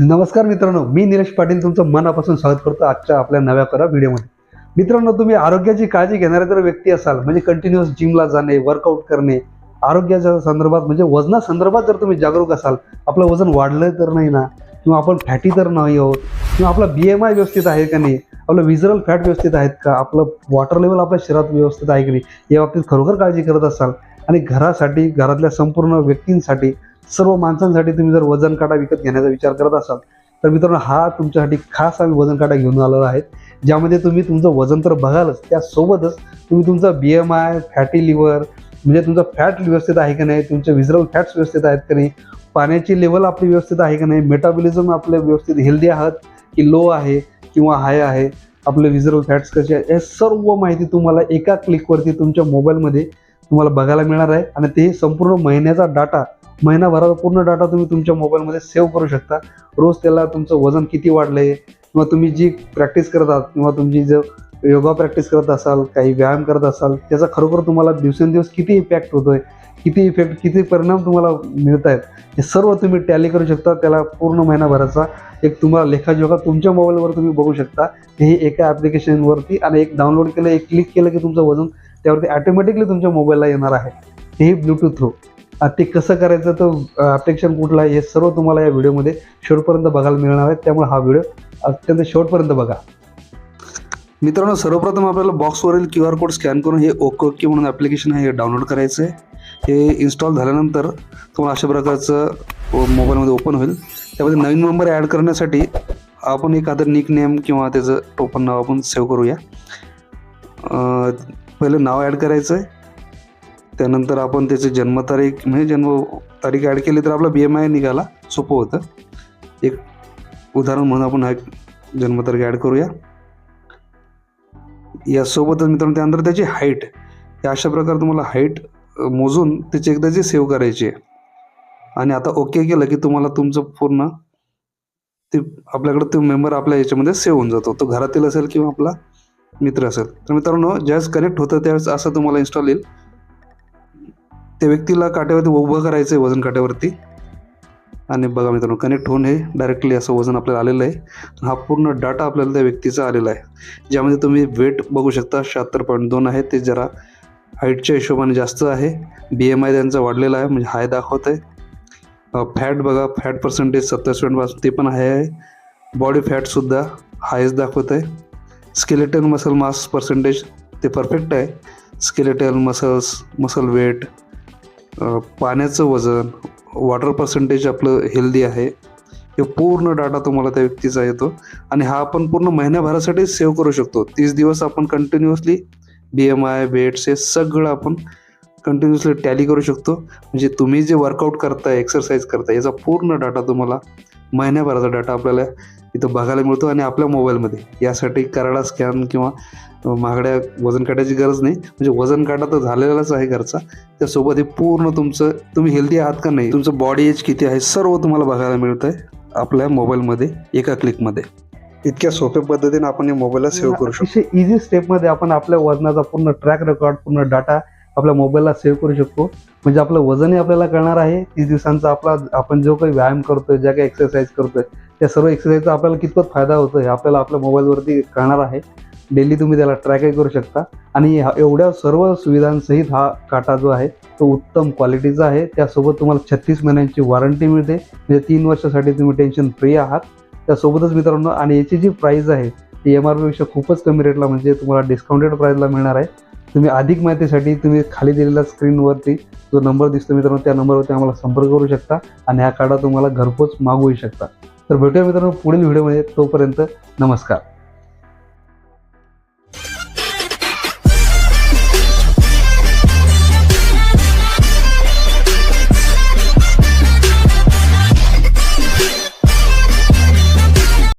नमस्कार मित्रांनो मी निलेश पाटील तुमचं मनापासून स्वागत करतो आजच्या आपल्या नव्या करा व्हिडिओमध्ये. मित्रांनो तुम्ही आरोग्याची काळजी घेणारे जर व्यक्ती असाल म्हणजे कंटिन्युअस जिमला जाणे वर्कआउट करणे आरोग्याच्या संदर्भात म्हणजे वजना संदर्भात जर तुम्ही जागरूक असाल आपलं वजन वाढलं तर नाही ना? किंवा आपण फॅटी तर नाही आहोत? किंवा आपला बी एम आय व्यवस्थित आहे का नाही? आपलं विजरल फॅट व्यवस्थित आहेत का? आपलं वॉटर लेवल आपल्या शरीरात व्यवस्थित आहे की नाही? या बाबतीत खरोखर काळजी करत असाल. आणि घरासाठी घरातल्या संपूर्ण व्यक्तींसाठी सर्व माणसांसाठी तुम्ही जर वजन काटा विकत घेण्याचा विचार करत असाल तर मित्रांनो हा तुमच्यासाठी खास आम्ही वजन काटा घेऊन आलेला आहे ज्यामध्ये तुम्ही तुमचं वजन तर बघालच त्यासोबतच तुम्ही तुमचा B M I fatty liver म्हणजे तुमचा फॅट व्यवस्थित आहे का नाही तुमचे विजरल फॅट्स व्यवस्थित आहेत का नाही पाण्याची लेवल आपली व्यवस्थित आहे का नाही मेटाबॉलिझम आपले व्यवस्थित हेल्दी आहात की लो आहे किंवा हाय आहे आपले विजरल फॅट्स कसे आहे हे सर्व माहिती तुम्हाला एका क्लिकवरती तुमच्या मोबाईलमध्ये तुम्हाला बघायला मिळणार आहे. आणि ते संपूर्ण महिन्याचा डाटा महिनाभराचा पूर्ण डाटा तुम्ही तुमच्या मोबाईलमध्ये सेव्ह करू शकता. रोज त्याला तुमचं वजन किती वाढलं आहे किंवा तुम्ही जी प्रॅक्टिस करत आहात किंवा तुमची जर योगा प्रॅक्टिस करत असाल काही व्यायाम करत असाल त्याचा खरोखर तुम्हाला दिवसेंदिवस किती इफेक्ट होतो आहे किती इफेक्ट किती परिणाम तुम्हाला मिळत आहेत हे सर्व तुम्ही टॅली करू शकता. त्याला पूर्ण महिनाभराचा एक तुम्हाला लेखाजोखा तुमच्या मोबाईलवर तुम्ही बघू शकता. हे एका ॲप्लिकेशनवरती आणि एक डाउनलोड केलं एक क्लिक केलं की तुमचं वजन त्यावरती ॲटोमॅटिकली तुमच्या मोबाईलला येणार आहे. हे ब्लूटूथ थ्रू. ते कसं करायचं तर ॲप्लिकेशन कुठलं आहे हे सर्व तुम्हाला या व्हिडिओमध्ये शेवटपर्यंत बघायला मिळणार आहे. त्यामुळे हा व्हिडिओ अत्यंत शेवटपर्यंत बघा. मित्रांनो सर्वप्रथम आपल्याला बॉक्सवरील क्यू आर कोड स्कॅन करून हे ओके ओके म्हणून ॲप्लिकेशन आहे हे डाउनलोड करायचं आहे हे इन्स्टॉल झाल्यानंतर तुम्हाला अशा प्रकारचं मोबाईलमध्ये ओपन होईल. त्यामध्ये नवीन नंबर ॲड करण्यासाठी आपण एखादं निक नेम किंवा त्याचं टोपन नाव आपण सेव्ह करूया. पहिलं नाव ॲड करायचं आहे त्यानंतर आपण त्याची जन्मतारीख म्हणजे जन्म तारीख ॲड केली तर आपला बी एम आय निघाला. सोपं होतं. एक उदाहरण म्हणून आपण हा जन्मतारीख ॲड करूया. यासोबतच मित्रांनो त्यानंतर त्याची हाईट या अशा प्रकारे तुम्हाला हाईट मोजून त्याची एकदाची सेव्ह करायची आहे. आणि आता ओके केलं की तुम्हाला तुमचं पूर्ण ते आपल्याकडे तो मेंबर आपल्या याच्यामध्ये सेव्ह होऊन जातो. तो घरातील असेल किंवा आपला मित्र असेल. तर मित्रांनो ज्यावेळेस कनेक्ट होतं त्यावेळेस असं तुम्हाला इन्स्टॉल येईल. त्या व्यक्तीला काट्यावरती उभं करायचं आहे वजन काट्यावरती. आणि बघा मित्रांनो कनेक्ट होऊन हे डायरेक्टली असं वजन आपल्याला आलेलं आहे. हा पूर्ण डाटा आपल्याला त्या व्यक्तीचा आलेला आहे. ज्यामध्ये तुम्ही वेट बघू शकता शहात्तर पॉईंट दोन आहे. ते जरा हाईटच्या हिशोबाने जास्त आहे. बी एम आय त्यांचा वाढलेला आहे म्हणजे हाय दाखवत आहे. फॅट बघा फॅट पर्सेंटेज सत्तावीस पॉईंट पाच ते पण हाय आहे. बॉडी फॅटसुद्धा हायच दाखवत आहे. स्केलेटन मसल मास पर्सेंटेज ते परफेक्ट आहे. स्केलेटल मसल्स मसल वेट पाण्याचं वजन वॉटर पर्सेंटेज आपलं हेल्दी आहे. हे पूर्ण डाटा तुम्हाला त्या व्यक्तीचा येतो. आणि हा आपण पूर्ण महिन्याभरासाठी सेव्ह करू शकतो. तीस दिवस आपण continuously B M I weights हे सगळं आपण कंटिन्युअसली टॅली करू शकतो. म्हणजे तुम्ही जे वर्कआउट करताय एक्सरसाइज करताय याचा पूर्ण डाटा तुम्हाला महिन्याभराचा डाटा आपल्याला इथं बघायला मिळतो आणि आपल्या मोबाईलमध्ये यासाठी कराडा स्कॅन किंवा महागड्या वजन काट्याची गरज नाही. म्हणजे वजन काटा तर झालेलाच आहे घरचा. त्यासोबत हे पूर्ण तुमचं तुम्ही हेल्दी आहात का नाही तुमचं बॉडी एज किती आहे सर्व तुम्हाला बघायला मिळतं आहे आपल्या मोबाईलमध्ये एका क्लिकमध्ये इतक्या सोप्या पद्धतीने आपण हे मोबाईलला सेव्ह करू शकतो इझी स्टेपमध्ये आपण आपल्या वजनाचा पूर्ण ट्रॅक रेकॉर्ड पूर्ण डाटा आपल्या मोबाईलला सेव्ह करू शकतो. म्हणजे आपलं वजनही आपल्याला कळणार आहे. तीस दिवसांचा आपला आपण जो काही व्यायाम करतोय ज्या काही एक्सरसाइज करतोय त्या सर्व एक्सरसाइजचा आपल्याला कितपत फायदा होतो हे आपल्याला आपल्या मोबाईलवरती कळणार आहे. डेली तुम्ही त्याला ट्रॅकही करू शकता. आणि एवढ्या सर्व सुविधांसहित हा काटा जो आहे तो उत्तम क्वालिटीचा आहे. त्यासोबत तुम्हाला छत्तीस महिन्यांची वॉरंटी मिळते. म्हणजे तीन वर्षासाठी तुम्ही टेन्शन फ्री आहात. त्यासोबतच मित्रांनो आणि याची जी प्राईस आहे ती एम आर पीपेक्षा खूपच कमी रेटला म्हणजे तुम्हाला डिस्काउंटेड प्राईजला मिळणार आहे. तुम्ही अधिक माहितीसाठी तुम्ही खाली दिलेल्या स्क्रीनवरती जो नंबर दिसतो मित्रांनो त्या नंबरवरती आम्हाला संपर्क करू शकता आणि हा काढा तुम्हाला घरपोच मागवू शकता. तर भेटूया मित्रांनो पुढील व्हिडिओमध्ये. तोपर्यंत नमस्कार.